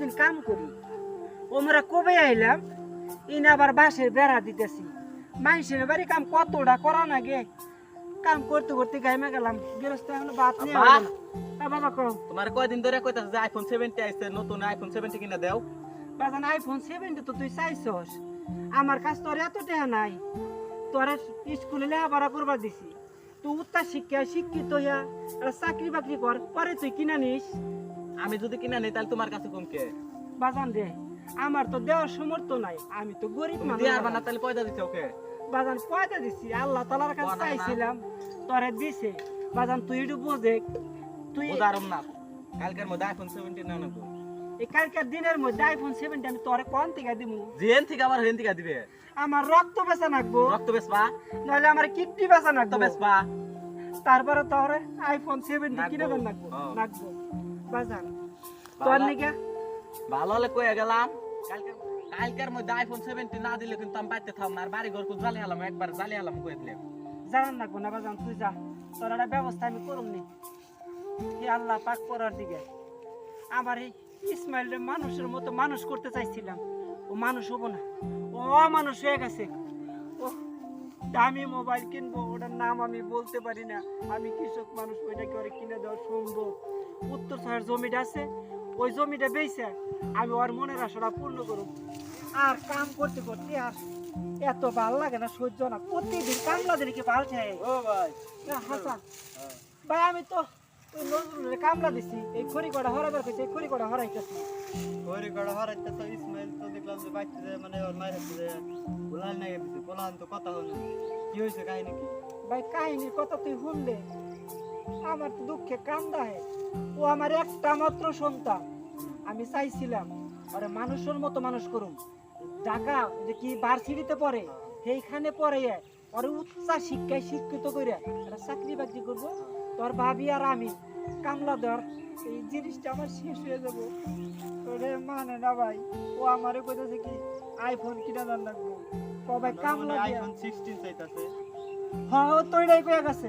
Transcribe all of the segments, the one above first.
কদিন কাম করি। ওমরা কবে আইলাম? ইন আবার বাসের বেড়া দিতেছি। মানুষের বাড়ি কাম কতটা করা না গে? কাম করতে করতে গাইমে গেলাম। গেরস্ত এখন বাত নিয়ে বাবা কও। তোমার কয়দিন ধরে কইতাছে যে আইফোন 70 আইছে নতুন আইফোন 70 কিনা দাও। বাজান আইফোন সেভেন্টি তো তুই চাইছস। আমার কাছ তোর এত টেহা নাই। তোরা স্কুলে লেখাপড়া করবার দিছি। তুই উত্তর শিক্ষা শিক্ষিত হইয়া চাকরি বাকরি কর পরে তুই কিনা নিস। আমি যদি কিনা নেই তাহলে তোমার কাছে কম কে? বাজান দে আমার তো দেওয়ার সমর্থ নাই। আমি তো গরিব মানুষ। না তাহলে পয়দা দিতে ওকে? বাজান পয়দা দিছি। আল্লাহ তালার কাছে চাইছিলাম তোরে দিছে। বাজান তুই একটু বোঝে তুই উদাহরণ না। কালকের মধ্যে আইফোন 70 না নেব এই কালকের দিনের মধ্যে আইফোন সেভেন্টি আমি তোরে কোন থেকে দিব জেন থেকে আবার হেন থেকে দিবে। আমার রক্ত বেচা নাকবো। রক্ত বেসবা নাহলে আমার কিডনি বেচা নাকবো। বেসবা তারপরে তোর আইফোন সেভেন্টি নাকবো। কিনে দেন নাকবো। নাকবো। বাজান। তোর। নিকে ভালো হলে কয়ে গেলাম কালকের কালকের মধ্যে আইফোন 70 না দিলে কিন্তু আমি বাইতে থাম না আর বাড়ি ঘর জ্বালি হলাম একবার জ্বালি হলাম কয়ে দিলে। জানান না বাজান তুই যা। তোর একটা ব্যবস্থা আমি করুম নি হে আল্লাহ পাক করার দিকে। আমার এই ইসমাইল মানুষের মতো মানুষ করতে চাইছিলাম। ও মানুষ হব না। ও মানুষ হয়ে গেছে। ও দামি মোবাইল কিনবো ওটার নাম আমি বলতে পারি না। আমি কৃষক মানুষ ওইটা করে কিনে দেওয়া সম্ভব। উত্তর শহরের জমিটা আছে ওই জমিটা বেচে আমি ওর মনের আশাটা পূর্ণ করব আর কাম করতে করতে আর এত ভালো লাগে না সহ্য না। প্রতিদিন কামলা দিলে কি ভালো থাকে ও ভাই। না, হাসান। ভাই আমি তো ওই নজরুলের কামলা দিছি এই খড়ি কটা হরাবার কইছে এই খড়ি কটা হরাইতেছি। গড় হরাইতে তো ইসমাইল তো দেখলাম যে বাইতে মানে ওর মায়ের হাতে যে বুলাল নাই দিছে পোলান তো কথা হলো কি হয়েছে কাহিনী কি? ভাই কাহিনীর কথা তুই শুনলে আমার তো দুঃখে কান্দা হে ও আমার একটা মাত্র সন্তান। আমি চাইছিলাম আরে মানুষের মতো মানুষ করুম ঢাকা যে কি ভার্সিটিতে পড়ে সেইখানে পড়ে ওরে উচ্চ শিক্ষায় শিক্ষিত করে চাকরি বাকরি করব। তোর ভাবি আর আমি কামলা দর এই জিনিসটা আমার শেষ হয়ে যাব। ওরে মানে না ভাই ও আমারে কইতেছে কি আইফোন কিনা দান লাগবো। কবাই কামলা আইফোন 16 চাইতাছে। হ্যাঁ ও তো ওইটাই কইয়া গেছে।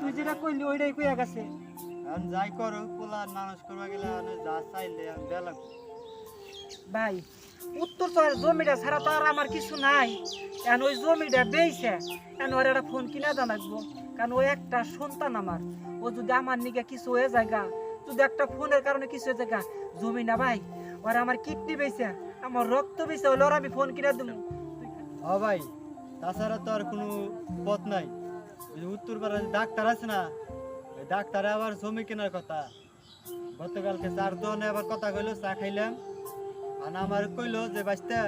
তুই যেটা কইলি ওইটাই কইয়া গেছে। আর যাই করো পোলা মানুষ করবা গেলে যা চাইলে আমি দেয়া লাগবে। ভাই উত্তর তো জমিটা ছাড়া তো আর আমার কিছু নাই। এখন ওই জমিটা বেইছে এখন ওর একটা ফোন কিনা দেওয়া লাগবো। কারণ ও একটা সন্তান আমার। ও যদি আমার নিকে কিছু হয়ে জায়গা যদি একটা ফোনের কারণে কিছু হয়ে জায়গা জমি না ভাই ওর আমার কিডনি বেইছে আমার রক্ত বেইছে ওর আমি ফোন কিনা দেবো ও ভাই তাছাড়া তো আর কোনো পথ নাই। উত্তর পাড়ার ডাক্তার আছে না, ওই ডাক্তারে আবার জমি কেনার কথা। গতকালকে চার দোকানে আবার কথা কইলো, চা খাইলাম। আর আমার কইলো যে বাঁচতে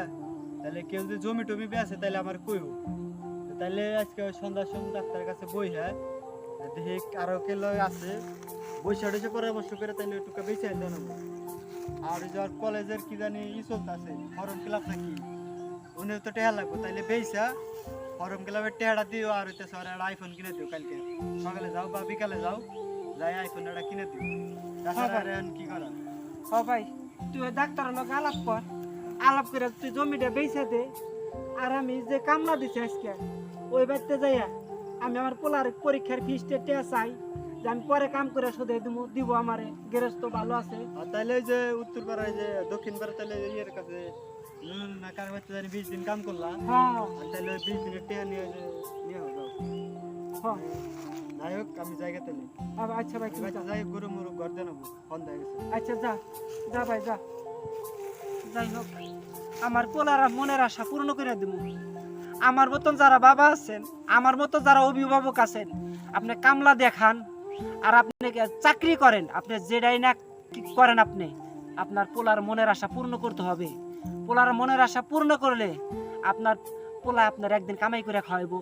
তাহলে কেউ যদি জমি টমি বেছে তাহলে আমার কইব তাহলে আজকে ওই সন্ধ্যা সন্ধ্যা ডাক্তারের কাছে বই হ্যাঁ দেখি আরও কে আছে। বৈশা টৈশা পরামর্শ করে তাহলে একটু বেঁচে আনতে নেব আর ওই যে ওর কলেজের কি জানি ই চলতেছে ফর্ম ফিল আপ নাকি? উনি তো টেহা লাগবো, তাইলে বেইসা ফর্ম ক্লাবের টেহাটা দিও আর হইতে স্যার একটা আইফোন কিনে দিও কালকে। সকালে যাও বা বিকালে যাও যাই আইফোন একটা কিনে দিও। তাছাড়া এখন কি করা ও ভাই তুই ওই ডাক্তারের লোক আলাপ কর। আলাপ করে তুই জমিটা বেচে দে। আর আমি যে কামলা দিছি আজকে ওই বাড়িতে যাইয়া আমি আমার পোলার পরীক্ষার ফিসটা টেয়া চাই যে আমি পরে কাম করে শুধু দিব দিব আমারে। গেরস্ত ভালো আছে। তাইলে যে উত্তর পাড়ায় যে দক্ষিণ পাড়া তাহলে ইয়ের কাছে না কার বাচ্চা জানি বিশ দিন কাম করলাম। তাহলে ওই বিশ দিনের টেহা নিয়ে নিয়ে যাও। যাই হোক আমি জায়গা তাহলে আচ্ছা ভাই তুমি বাচ্চা গরু মরু ঘর জানাব ফোন গেছে। আচ্ছা যা। যা ভাই যা। যাই হোক আমার পোলারা মনের আশা পূর্ণ করে দিব আমার মতন যারা বাবা আছেন আমার মতো যারা অভিভাবক আছেন আপনি কামলা দেখান আর আপনি চাকরি করেন আপনি যেটাই না করেন আপনি আপনার পোলার মনের আশা পূর্ণ করতে হবে। পোলার মনের আশা পূর্ণ করলে আপনার পোলা আপনার একদিন কামাই করে খাওয়াইবো।